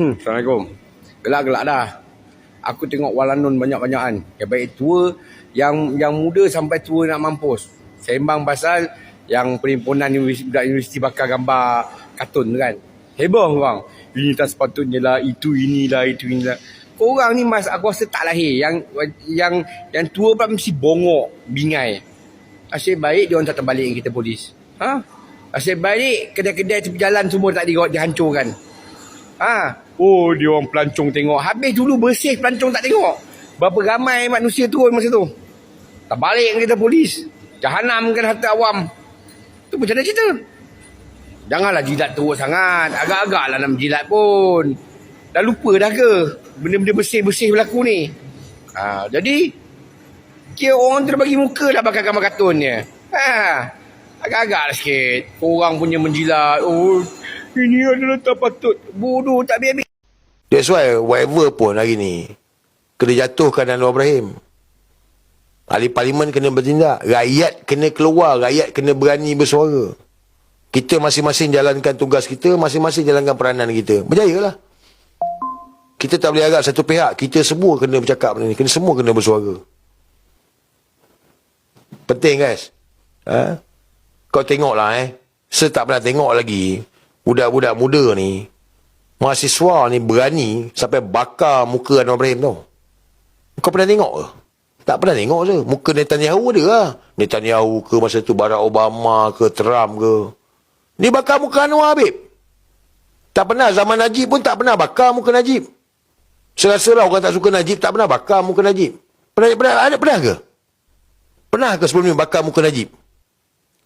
Hmm, Assalamualaikum. Gelak-gelak dah. Aku tengok walanun banyak-banyakan. Yang baik tua, yang yang muda sampai tua nak mampus. Sembang pasal yang perhimpunan universiti, budak universiti bakar gambar kartun tu kan. Heboh orang. Ini tak sepatutnya lah, itu inilah, itu inilah. Korang ni mas aku rasa tak lahir. Yang yang yang tua pula mesti bongok, bingai. Asyik baik dia orang tak terbalik kita polis. Ha? Asyik baik kedai-kedai tepi jalan semua tak di, dihancurkan. Ha. Oh, dia orang pelancong tengok. Habis dulu bersih pelancong tak tengok. Berapa ramai manusia turun masa tu. Tak balik kita polis. Jahanam kan harta awam. Tu macam mana cerita? Janganlah jilat teruk sangat. Agak-agak lah nak jilat pun. Dah lupa dah ke? Benda-benda bersih-bersih berlaku ni. Ha, jadi, kira orang tu dah bagi muka dah bakal gambar kartunnya. Ha, agak-agak lah sikit. Korang punya menjilat. Oh, ini adalah tak patut. Bodoh tak habis-habis. That's why whatever pun hari ni kena jatuhkan Anwar Ibrahim. Ahli parlimen kena bertindak. Rakyat kena keluar. Rakyat kena berani bersuara. Kita masing-masing jalankan tugas kita. Masing-masing jalankan peranan kita. Berjaya lah. Kita tak boleh agak satu pihak. Kita semua kena bercakap benda ni. Kena semua kena bersuara. Penting guys. Ha? Kau tengoklah eh. Saya tak pernah tengok lagi. Budak-budak muda ni. Mahasiswa ni berani sampai bakar muka Anwar Ibrahim tau. Kau pernah tengok ke? Tak pernah tengok je. Muka Netanyahu ada lah. Netanyahu ke masa tu Barack Obama ke Trump ke. Ni bakar muka Anwar Habib. Tak pernah. Zaman Najib pun tak pernah bakar muka Najib. Serasa orang tak suka Najib tak pernah bakar muka Najib. Pernah, pernah, ada, pernah ke? Pernah ke sebelum ni bakar muka Najib?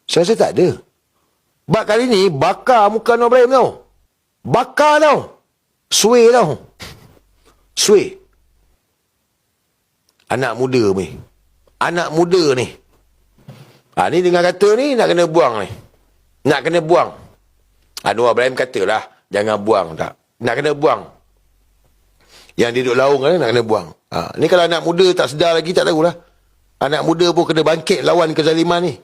Saya rasa tak ada. Bak kali ni bakar muka Anwar Ibrahim tau. Bakar tau. Sway tau. Sway. Anak muda ni. Anak muda ni. Ha, ni dengar kata ni nak kena buang ni. Nak kena buang. Anwar Ibrahim katalah jangan buang tak. Nak kena buang. Yang duduk laung kan nak kena buang. Ha, ni kalau anak muda tak sedar lagi tak tahulah. Anak muda pun kena bangkit lawan kezaliman ni.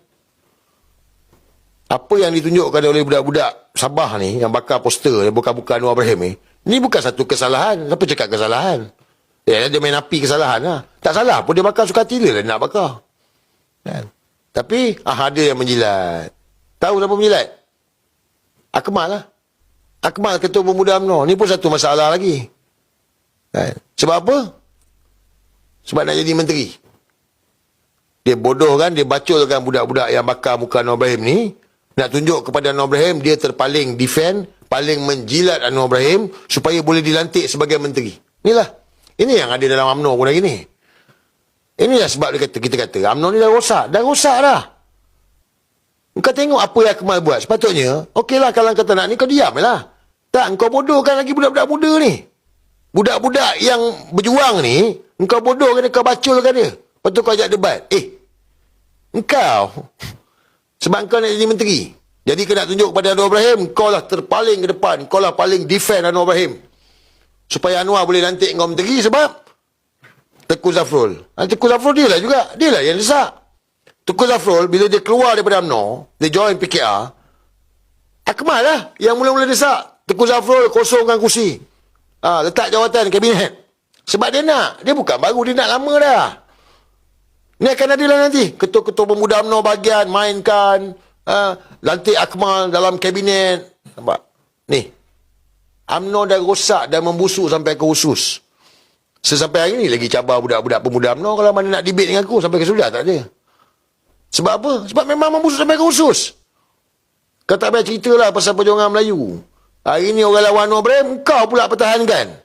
Apa yang ditunjukkan oleh budak-budak Sabah ni yang bakar poster yang buka-buka Anwar Ibrahim ni, ni bukan satu kesalahan. Siapa cakap kesalahan? Ya, dia main api kesalahan lah. Tak salah pun dia bakar suka hati lah nak bakar. Kan? Tapi ah, ada yang menjilat. Tahu siapa menjilat? Akmal lah. Akmal ketua pemuda UMNO. Ni pun satu masalah lagi. Kan? Sebab apa? Sebab nak jadi menteri. Dia bodoh kan, dia baculkan budak-budak yang bakar muka Anwar Ibrahim ni. Nak tunjuk kepada Anwar Ibrahim, dia terpaling defend, paling menjilat Anwar Ibrahim supaya boleh dilantik sebagai menteri. Inilah. Ini yang ada dalam UMNO pun hari ni. Inilah sebab dia kata, kita kata, UMNO ni dah rosak. Dah rosak dah. Kau tengok apa yang Akmal buat. Sepatutnya, okeylah kalau kau tak nak ni, kau diam lah. Tak, kau bodohkan lagi budak-budak muda ni. Budak-budak yang berjuang ni, engkau bodohkan dia, kau baculkan dia. Lepas tu kau ajak debat. Eh, engkau, sebab engkau nak jadi menteri. Jadi kau nak tunjuk kepada Anwar Ibrahim, kau lah terpaling ke depan. Kau lah paling defend Anwar Ibrahim. Supaya Anwar boleh lantik kau menteri sebab Teku Zafrul. Ha, Teku Zafrul dia lah juga. Dia lah yang desak. Teku Zafrul, bila dia keluar daripada UMNO, dia join PKR, Akmal lah yang mula-mula desak. Teku Zafrul kosongkan kursi. Ha, letak jawatan kabinet. Sebab dia nak. Dia bukan baru, dia nak lama dah. Ni akan ada lah nanti. Ketua-ketua pemuda UMNO bagian mainkan. Ha, lantik Akmal dalam kabinet. Nampak? Ni. UMNO dah rosak dan membusuk sampai ke usus. Sesampai hari ni lagi cabar budak-budak pemuda UMNO kalau mana nak debate dengan aku sampai ke sudah tak ada. Sebab apa? Sebab memang membusuk sampai ke usus. Kau tak payah cerita lah pasal perjuangan Melayu. Hari ni orang lawan Anwar Ibrahim, engkau pula pertahankan.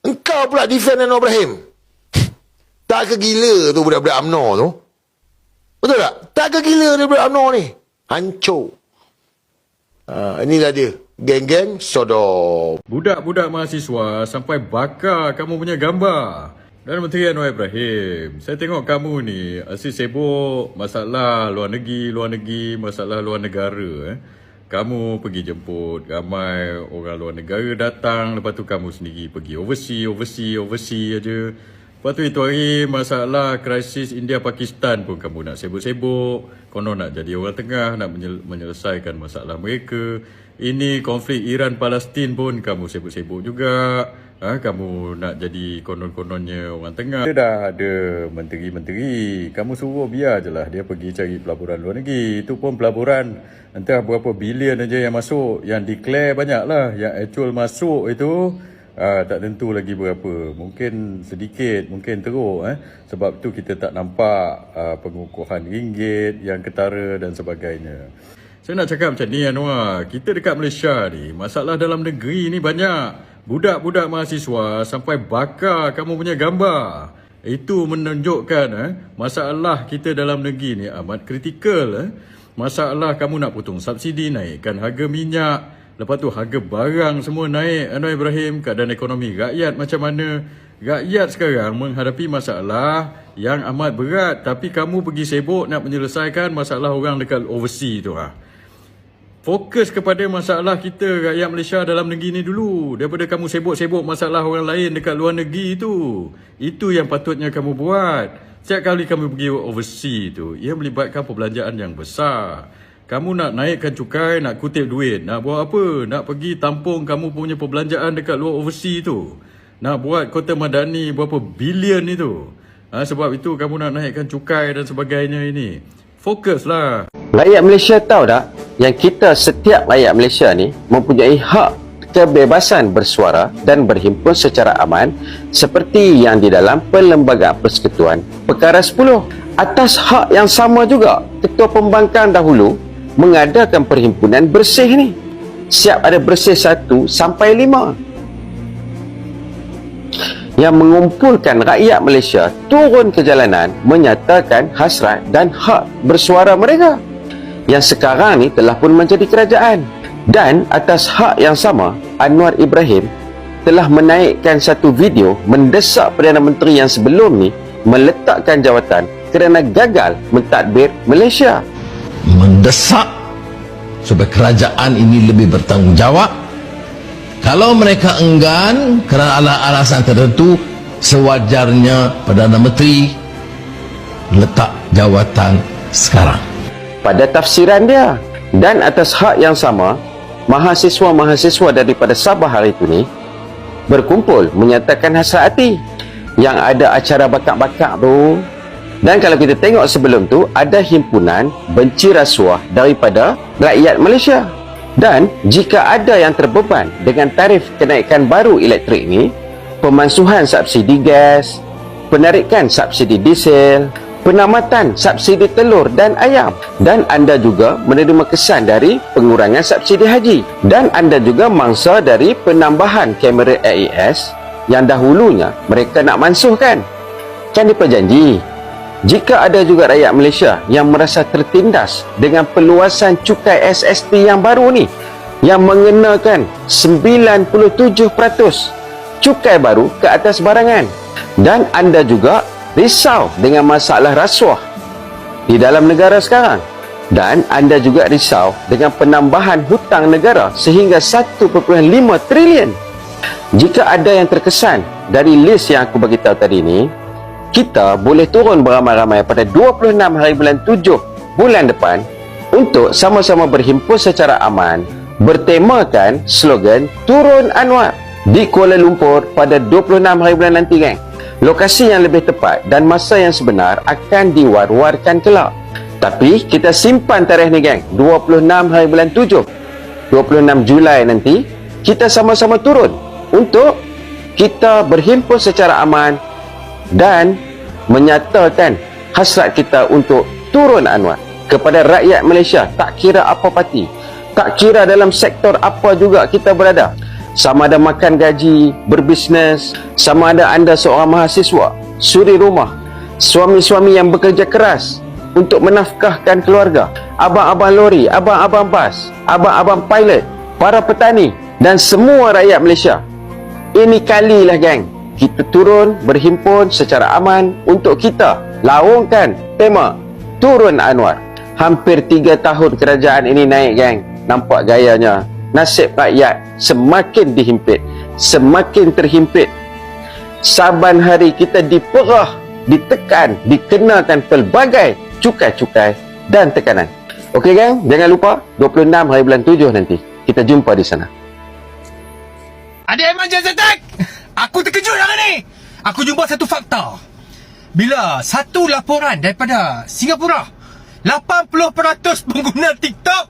Engkau pula defend Anwar Ibrahim. Tak ke gila tu budak-budak UMNO tu? Betul tak? Tak ke gila dia budak UMNO ni? Hancur. Ha, inilah dia. Geng-geng sodom. Budak-budak mahasiswa sampai bakar kamu punya gambar. Dan Menteri Anwar Ibrahim, saya tengok kamu ni asyik sibuk masalah luar negeri, luar negeri, masalah luar negara. Eh. Kamu pergi jemput ramai orang luar negara datang, lepas tu kamu sendiri pergi overseas, overseas, overseas aja. Lepas tu itu hari masalah krisis India-Pakistan pun kamu nak sibuk-sibuk. Konon nak jadi orang tengah, nak menyel- menyelesaikan masalah mereka. Ini konflik Iran Palestin pun kamu sibuk-sibuk juga. Ha, kamu nak jadi konon-kononnya orang tengah. Dia dah ada menteri-menteri. Kamu suruh biar je lah dia pergi cari pelaburan luar negeri. Itu pun pelaburan entah berapa bilion aja yang masuk. Yang declare banyak lah. Yang actual masuk itu ah, tak tentu lagi berapa. Mungkin sedikit, mungkin teruk. Eh? Sebab tu kita tak nampak ah, pengukuhan ringgit yang ketara dan sebagainya. Saya nak cakap macam ni Anwar, kita dekat Malaysia ni, masalah dalam negeri ni banyak. Budak-budak mahasiswa sampai bakar kamu punya gambar. Itu menunjukkan eh, masalah kita dalam negeri ni amat kritikal. Eh. Masalah kamu nak potong subsidi, naikkan harga minyak. Lepas tu harga barang semua naik. Anwar Ibrahim, keadaan ekonomi rakyat macam mana? Rakyat sekarang menghadapi masalah yang amat berat. Tapi kamu pergi sibuk nak menyelesaikan masalah orang dekat overseas tu. Ha. Fokus kepada masalah kita rakyat Malaysia dalam negeri ni dulu daripada kamu sibuk-sibuk masalah orang lain dekat luar negeri tu. Itu yang patutnya kamu buat. Setiap kali kamu pergi overseas tu, ia melibatkan perbelanjaan yang besar. Kamu nak naikkan cukai, nak kutip duit, nak buat apa? Nak pergi tampung kamu punya perbelanjaan dekat luar overseas tu. Nak buat kota madani berapa bilion itu. Ha, sebab itu kamu nak naikkan cukai dan sebagainya ini. Fokuslah. Rakyat Malaysia tahu tak yang kita setiap rakyat Malaysia ni mempunyai hak kebebasan bersuara dan berhimpun secara aman seperti yang di dalam Perlembagaan Persekutuan Perkara 10. Atas hak yang sama juga, Ketua Pembangkang dahulu mengadakan perhimpunan bersih ni. Siap ada bersih satu sampai lima. Yang mengumpulkan rakyat Malaysia turun ke jalanan menyatakan hasrat dan hak bersuara mereka. Yang sekarang ni telah pun menjadi kerajaan. Dan atas hak yang sama Anwar Ibrahim telah menaikkan satu video mendesak Perdana Menteri yang sebelum ni meletakkan jawatan kerana gagal mentadbir Malaysia mendesak supaya kerajaan ini lebih bertanggungjawab. Kalau mereka enggan kerana ala- alasan tertentu sewajarnya Perdana Menteri letak jawatan sekarang. Pada tafsiran dia dan atas hak yang sama mahasiswa-mahasiswa daripada Sabah hari itu ni berkumpul menyatakan hasrat hati yang ada acara bakak-bakak tu dan kalau kita tengok sebelum tu ada himpunan benci rasuah daripada rakyat Malaysia. Dan jika ada yang terbeban dengan tarif kenaikan baru elektrik ni pemansuhan subsidi gas penarikan subsidi diesel penamatan subsidi telur dan ayam. Dan anda juga menerima kesan dari pengurangan subsidi haji. Dan anda juga mangsa dari penambahan kamera AES yang dahulunya mereka nak mansuhkan. Kan diperjanji jika ada juga rakyat Malaysia yang merasa tertindas dengan peluasan cukai SST yang baru ni yang mengenakan 97% cukai baru ke atas barangan. Dan anda juga risau dengan masalah rasuah di dalam negara sekarang. Dan anda juga risau dengan penambahan hutang negara sehingga 1.5 trilion. Jika ada yang terkesan dari list yang aku bagi tahu tadi ni kita boleh turun beramai-ramai pada 26 hari bulan 7 bulan depan untuk sama-sama berhimpun secara aman bertemakan slogan Turun Anwar di Kuala Lumpur pada 26 hari bulan nanti geng. Lokasi yang lebih tepat dan masa yang sebenar akan diwar-warkan kelak. Tapi kita simpan tarikh ni geng, 26 hari bulan 7. 26 Julai nanti kita sama-sama turun untuk kita berhimpun secara aman dan menyatakan hasrat kita untuk turun Anwar kepada rakyat Malaysia. Tak kira apa parti tak kira dalam sektor apa juga kita berada. Sama ada makan gaji berbisnes sama ada anda seorang mahasiswa suri rumah suami-suami yang bekerja keras untuk menafkahkan keluarga abang-abang lori abang-abang bas abang-abang pilot para petani dan semua rakyat Malaysia. Ini kalilah geng kita turun berhimpun secara aman untuk kita laungkan tema Turun Anwar. Hampir tiga tahun kerajaan ini naik geng. Nampak gayanya. Nasib rakyat semakin dihimpit. Semakin terhimpit. Saban hari kita diperah, ditekan, dikenakan pelbagai cukai-cukai dan tekanan. Okey geng, jangan lupa 26 hari bulan 7 nanti. Kita jumpa di sana. Ada emergency attack! Aku terkejut hari ni. Aku jumpa satu fakta. Bila satu laporan daripada Singapura, 80% pengguna TikTok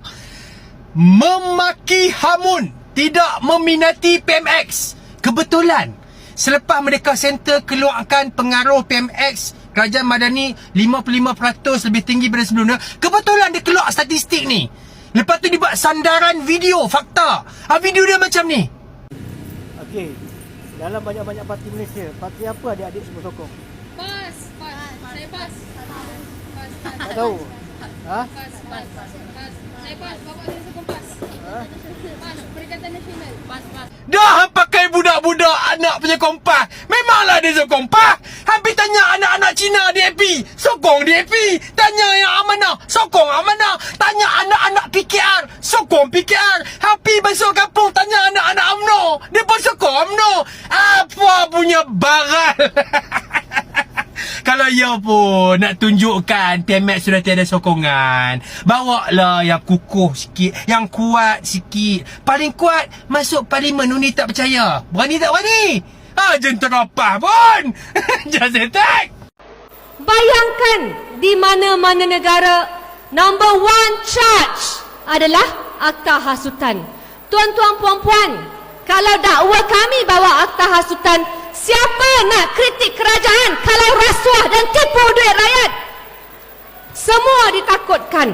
memaki hamun, tidak meminati PMX. Kebetulan, selepas Merdeka Center keluarkan pengaruh PMX, Kerajaan Madani 55% lebih tinggi daripada sebelumnya. Kebetulan dia keluar statistik ni. Lepas tu dia buat sandaran video, fakta. Ah, video dia macam ni. Okey. Dalam banyak-banyak parti Malaysia, parti apa adik-adik semua sokong? Pas, pas. Saya pas. Pas, pas. Tak tahu. Ha? Pas, pas. Pas. Saya pas. Bapak saya sokong pas. Pas. Perikatan Nasional. Pas, pas. Dah pakai budak-budak anak punya kompas. Memanglah dia sokong kompas. Hampir tanya anak-anak Cina DAP. Sokong DAP. Tanya yang amanah. Sokong amanah. Tanya anak-anak PKR. Sokong PKR. Hampir masuk kampung. Tanya anak-anak UMNO. Dia pun sokong UMNO. Apa punya baral. Kalau ya pun nak tunjukkan PMX sudah tiada sokongan Bawa lah yang kukuh sikit Yang kuat sikit Paling kuat masuk parlimen Uni tak percaya Berani tak berani? Ha, jentera apa pun Just attack Bayangkan di mana-mana negara number one charge adalah akta hasutan. Tuan-tuan puan-puan, kalau dakwa kami bawa akta hasutan, siapa nak kritik kerajaan kalau rasuah dan tipu duit rakyat? Semua ditakutkan.